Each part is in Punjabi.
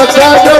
ਮੱਥਾ ਜੋ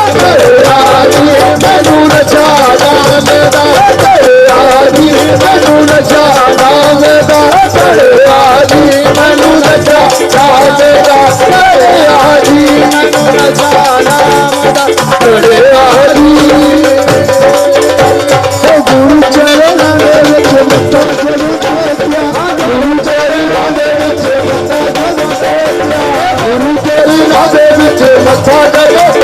ਵਿੱਚ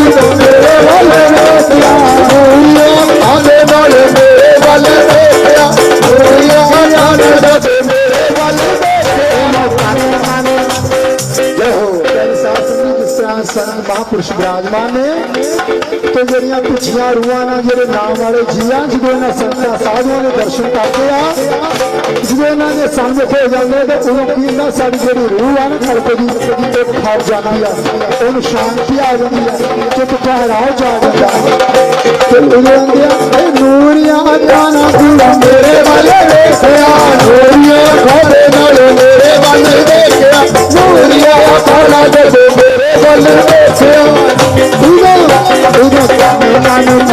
ਮੱਥਾ ਮਹਾਪੁਰਸ਼ ਵਿਰਾਜਮਾਨ ਨੇ ਤੇ ਜਿਹੜੀਆਂ ਪਿਛੀਆਂ ਰੂਹਾਂ ਨਾਲ ਜਿਹੜੇ ਨਾਮ ਵਾਲੇ ਜੀਆਂ, ਜਦੋਂ ਇਹਨਾਂ ਸੰਤਾਂ ਸਾਧੂਆਂ ਦੇ ਦਰਸ਼ਨ ਕਰਦੇ ਆ, ਜਦੋਂ ਇਹਨਾਂ ਦੇ ਸੰਗਤ ਹੋ ਜਾਂਦੇ ਤੇ ਉਦੋਂ ਕੀ ਹੁੰਦਾ? ਸਾਡੀ ਜਿਹੜੀ ਰੂਹ ਆ ਨਾ ਕਲਪ ਦੀ ਤੇ ਖੜ ਜਾਂਦੀ ਆ, ਉਹਨੂੰ ਸ਼ਾਂਤੀ ਆ ਜਾਂਦੀ ਆ ਚਿੱਤ ਠਹਿਰਾਓ ਜਾ ਜਾਂਦਾ ਤੇ ਉਦੋਂ ਆਂਦੇ ਆ, ਇਹ ਨੂਰੀਆਂ ਅੱਖਾਂ ਨਾਲ ਮੇਰੇ ਵੱਲ ਵੇਖਿਆ, ਨੂਰੀਆਂ ਅੱਖਾਂ ਨਾਲ ਮੇਰੇ ਵੱਲ ਵੇਖਿਆ, ਨੂਰੀਆਂ ਅੱਖਾਂ ਨਾਲ ਜਦੋਂ ਮੇਰੇ ਵੱਲ ਵੇਖਿਆ ਉਦੋਂ ਉਦੋਂ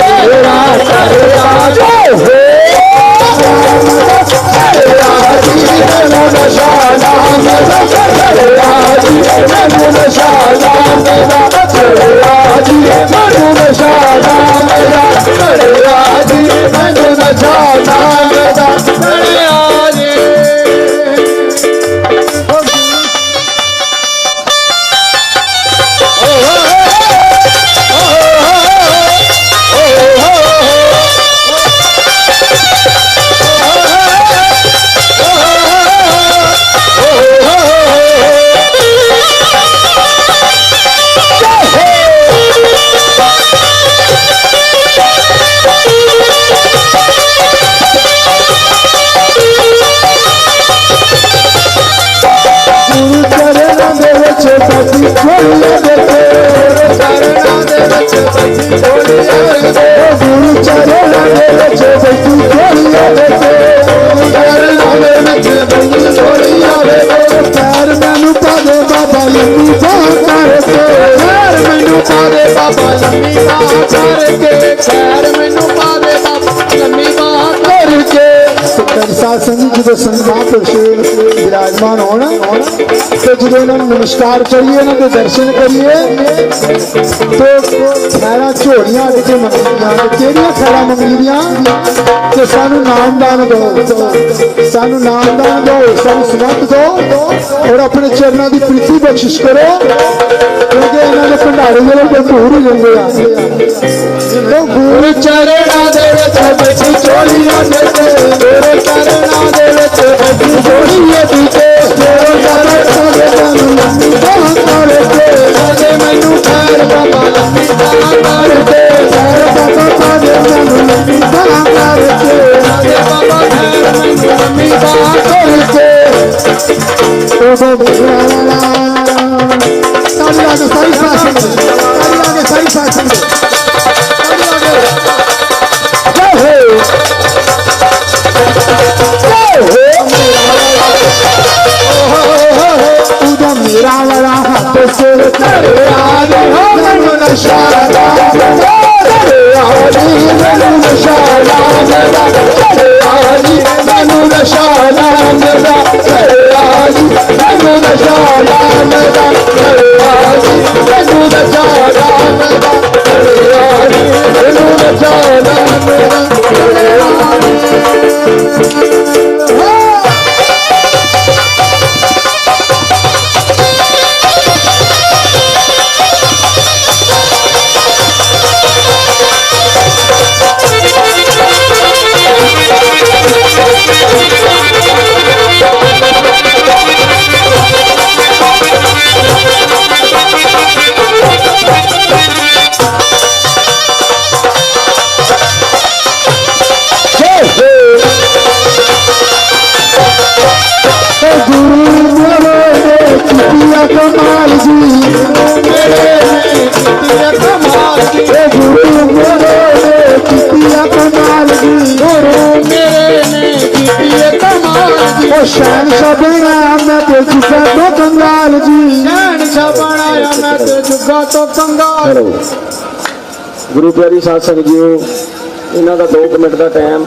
ਜਦੋਂ ਵਿਰਾਜਮਾਨ ਹੋਣ, ਤੇ ਜਦੋਂ ਇਹਨਾਂ ਨੂੰ ਨਮਸਕਾਰ ਕਰੀਏ, ਇਹਨਾਂ ਦੇ ਦਰਸ਼ਨ ਕਰੀਏ, ਤੇ ਖੈਰਾਂ ਝੋਲੀਆਂ ਵਿੱਚ ਮੰਗੀਆਂ ਨੇ। ਕਿਹੜੀਆਂ ਖੈਰਾਂ ਮੰਗੀਆਂ? ਤੇ ਸਾਨੂੰ ਨਾਮਦਾਨ ਦਿਓ। ਸਾਨੂੰ ਨਾਮਦਾਨ ਦਿਓ, ਸਾਨੂੰ ਸਮਤ ਦਿਓ, ਔਰ ਆਪਣੇ ਚਰਨਾਂ ਦੀ ਪ੍ਰੀਤੀ ਬਖਸ਼ਿਸ਼ ਕਰੋ, ਕਿਉਂਕਿ ਇਹਨਾਂ ਦੇ ਭੰਡਾਰੇ ਜਿਹੜੇ ਭਰਪੂਰ ਹੋ ਜਾਂਦੇ ਆ। ਉਹ ਗੁਰੂ ਚਰਨਾਂ ਦੇ ਵਿੱਚ ਬੱਜੀ ਦੇ ਤੇਰੇ ਚਰਨਾਂ Yeah, ਉਦੋਂ ਮੇਰਾ ਵਾਲਾ ਹੱਥ ਸਿਰ ਚੜਿਆ ਜੀ ਹੋ ਮੈਨੂੰ ਨਸ਼ਾ ਦਾ ਚੜਿਆ ਜੀ ਮੈਨੂੰ ਨਸ਼ਾ ਦਾ ਚੜਿਆ ਜੀ ਮੈਨੂੰ ਨਸ਼ਾ ਨੇ ਕਮਾਲ ਜੀ ਮੇਰੇ ਕਮਾਲ ਦੀ ਗੁਰੂ ਮੇਰੇ ਨੇ ਕੀਤੀਆ ਕਮਾਲ ਜੀ ਗੁਰੂ ਮੇਰੇ ਨੇ ਕੀਤੀਆਂ ਕਮਾਲ ਦੀ ਉਹ ਸ਼ਾਨ ਸ਼ਬਨਾ ਮੈਂ ਤੇ ਜੁਗਾ ਤੋਂ ਕੰਗਾਲ ਜੀ ਜਾਣ ਛਪਣਾਇਆ ਮੈਂ ਤੇ ਜੁਗਾ ਤੋਂ ਕੰਗਾਲ ਗੁਰੂ ਪਿਆਰੀ ਸਾਧ ਸੰਗਤ ਜੀਓ, ਇਹਨਾਂ ਦਾ 2 ਮਿੰਟ ਦਾ ਟਾਈਮ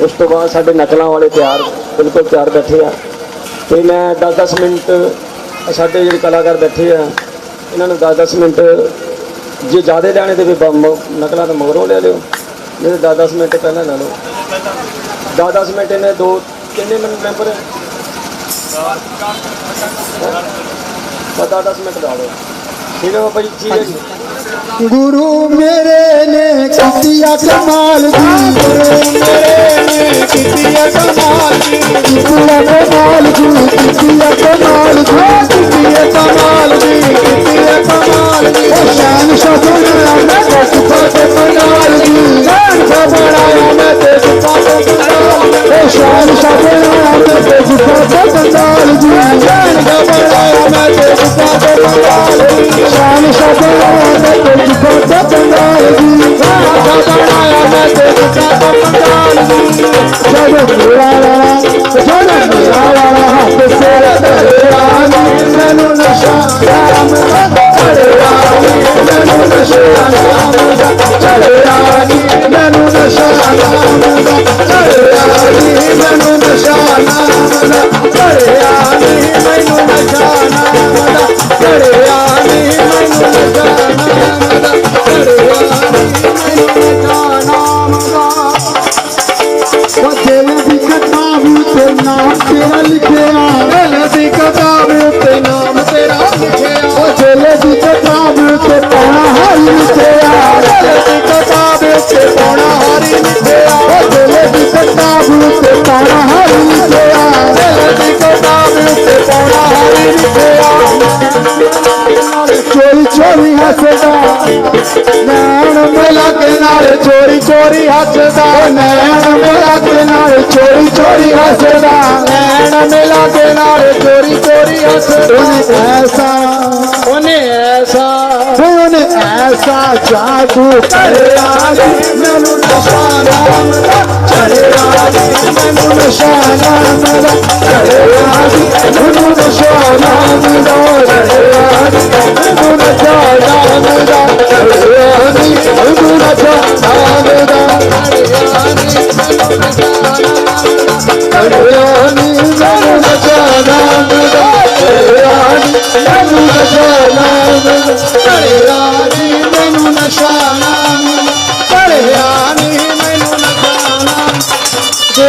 ਉਸ ਤੋਂ ਬਾਅਦ ਸਾਡੇ ਨਕਲਾਂ ਵਾਲੇ ਤਿਆਰ, ਬਿਲਕੁਲ ਤਿਆਰ ਬੈਠੇ ਆ। ਤੇ ਮੈਂ 10-10 ਮਿੰਟ ਸਾਡੇ ਜਿਹੜੇ ਕਲਾਕਾਰ ਬੈਠੇ ਆ ਇਹਨਾਂ ਨੂੰ 10-10 ਮਿੰਟ ਜੇ ਜ਼ਿਆਦਾ ਲੈਣੇ ਤੇ ਵੀ ਨਕਲਾਂ ਤਾਂ ਮਗਰੋਂ ਲੈ ਲਿਓ ਨਹੀਂ 10-10 ਮਿੰਟ ਪਹਿਲਾਂ ਲੈ ਲਓ। 10-10 ਮਿੰਟ ਇਹਨੇ ਦੋ ਕਿੰਨੇ ਮਿੰਟ ਮੈਂਬਰ ਹੈ 10-10 ਮਿੰਟ ਲਾ ਲਓ। ਠੀਕ ਹੈ ਬਾਬਾ ਜੀ ਠੀਕ ਹੈ ਜੀ। ਗੁਰੂ ਮੇਰੇ ਨੇ ਕੀਤੀਆ ਕਮਾਲ ਜੀ ਗੁਰੂ ਮੇਰੇ ਨੇ ਕੀਤੀਆਂ ਕਮਾਲ ਦੀ। ਕੀਤੀਆ ਕਮਾਲ ਜੀ ਕੀਤੀਆ ਕਮਾਲ ਲਿਖਿਆ ਦਿਲ ਉੱਤੇ ਪਾਉਣਾ ਹਾਰੀ ਲਿਖਿਆ ਉਹ ਦਿਲ ਦੀ ਉੱਤੇ ਪਾਉਣਾ ਹਰੀ ਲਿਖਿਆ ਦਿਲ ਦੀ ਉੱਤੇ ਪਾਉਣਾ ਹਾਰੀ ਲਿਖਿਆ ਚੋਰੀ ਚੋਰੀ ਹੱਸਦਾ ਨੈਣ ਮਿਲਾ ਕੇ ਨਾਲ ਚੋਰੀ ਚੋਰੀ ਹੱਸਦਾ ਨੈਣ ਮਿਲਾ ਕੇ ਨਾਲ ਚੋਰੀ ਚੋਰੀ ਹੱਸਦਾ ਨੈਣ ਮਿਲਾ ਕੇ ਨਾਲ ਚੋਰੀ ਚੋਰੀ ਹੱਸਦਾ ਉਹਨੇ ਐਸਾ ਉਹਨੇ ਐਸਾ ਐਸਾ ਜਾਦੂ ਕਰਿਆ ਮੈਨੂੰ ਨਸ਼ਾ ਨਾਮ ਦਾ ਮੈਨੂੰ ਨਸ਼ਾ ਨਾਮ ਦਾ ਮੈਨੂੰ ਨਸ਼ਾ ਨਾਮ ਦਾ ਮੈਨੂੰ ਨਸ਼ਾ ਨਾਮ ਦਾ ਮੈਨੂੰ ਨਸ਼ਾ ਨਾਮ ਦਾ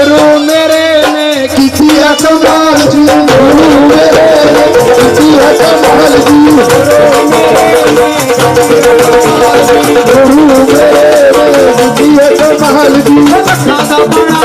ਗੁਰੂ ਮੇਰੇ ਨੇ ਕੀਤੀਆ ਕਮਾਲ ਜੀ। ਗੁਰੂ ਮੇਰੇ ਨੇ ਕੀਤੀਆ ਕਮਾਲ ਜੀ। ਗੁਰੂ ਮੇਰੇ ਨੇ ਕੀਤੀਆ ਕਮਾਲ ਜੀ। ਲੱਖਾਂ ਦਾ ਬਣਾਇਆ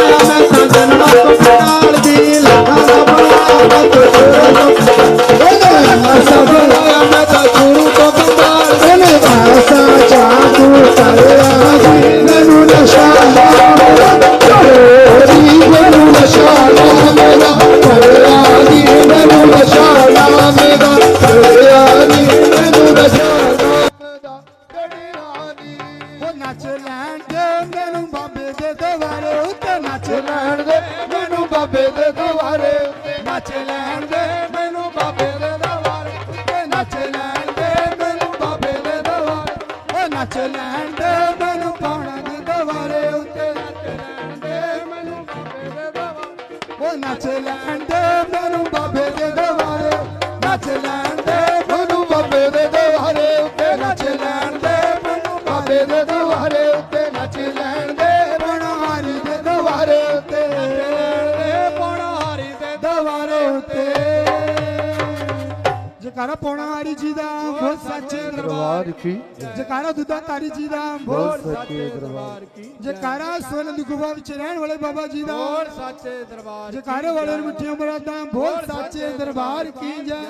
ਜਕਾਰਾ ਪੌਣਾ ਹਾਰੀ ਜੀ ਦਾ ਬੋਲ ਸੱਚੇ ਦਰਬਾਰ ਕੀ? ਜਕਾਰਾ ਦੁੱਧਾ ਤਾਰੀ ਜੀ ਦਾ ਬੋਲ ਸੱਚੇ ਦਰਬਾਰ ਕੀ? ਜਕਾਰਾ ਸੋਨੰਦ ਗੁਫਾ ਵਿੱਚ ਰਹਿਣ ਵਾਲੇ ਬਾਬਾ ਜੀ ਦਾ ਬੋਲ ਸੱਚੇ ਦਰਬਾਰ ਜਕਾਰੇ ਵਾਲੇ ਮਿੱਠੀਆਂ ਮੁਰਾਦਾਂ ਬੋਲ ਸੱਚੇ ਦਰਬਾਰ ਕੀ? ਜੈ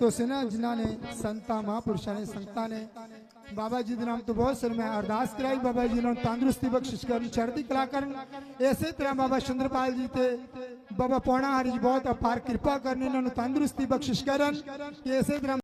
ਤੋ ਸਿਨਾ ਜਿਨ੍ਹਾਂ ਨੇ ਸੰਤਾਂ ਮਹਾਂਪੁਰਸ਼ਾਂ ਨੇ ਸੰਤਾਂ ਨੇ ਬਾਬਾ ਜੀ ਦੇ ਨਾਮ ਤੋਂ ਬਹੁਤ ਸਾਰੇ ਮੈਂ ਅਰਦਾਸ ਕਰਾਈ ਬਾਬਾ ਜੀ ਨੂੰ ਤੰਦਰੁਸਤੀ ਬਖਸ਼ਿਸ਼ ਕਰਨ ਚੜ੍ਹਦੀ ਕਲਾ ਕਰਨ ਇਸੇ ਤਰ੍ਹਾਂ ਬਾਬਾ ਸ਼ੰਦਰਪਾਲ ਜੀ ਤੇ ਬਾਬਾ ਪੌਣਾ ਹਰੀ ਜੀ ਬਹੁਤ ਅਪਾਰ ਕਿਰਪਾ ਕਰਨ ਇਹਨਾਂ ਨੂੰ ਤੰਦਰੁਸਤੀ ਬਖਸ਼ਿਸ਼ ਕਰਨ ਇਸੇ ਤਰ੍ਹਾਂ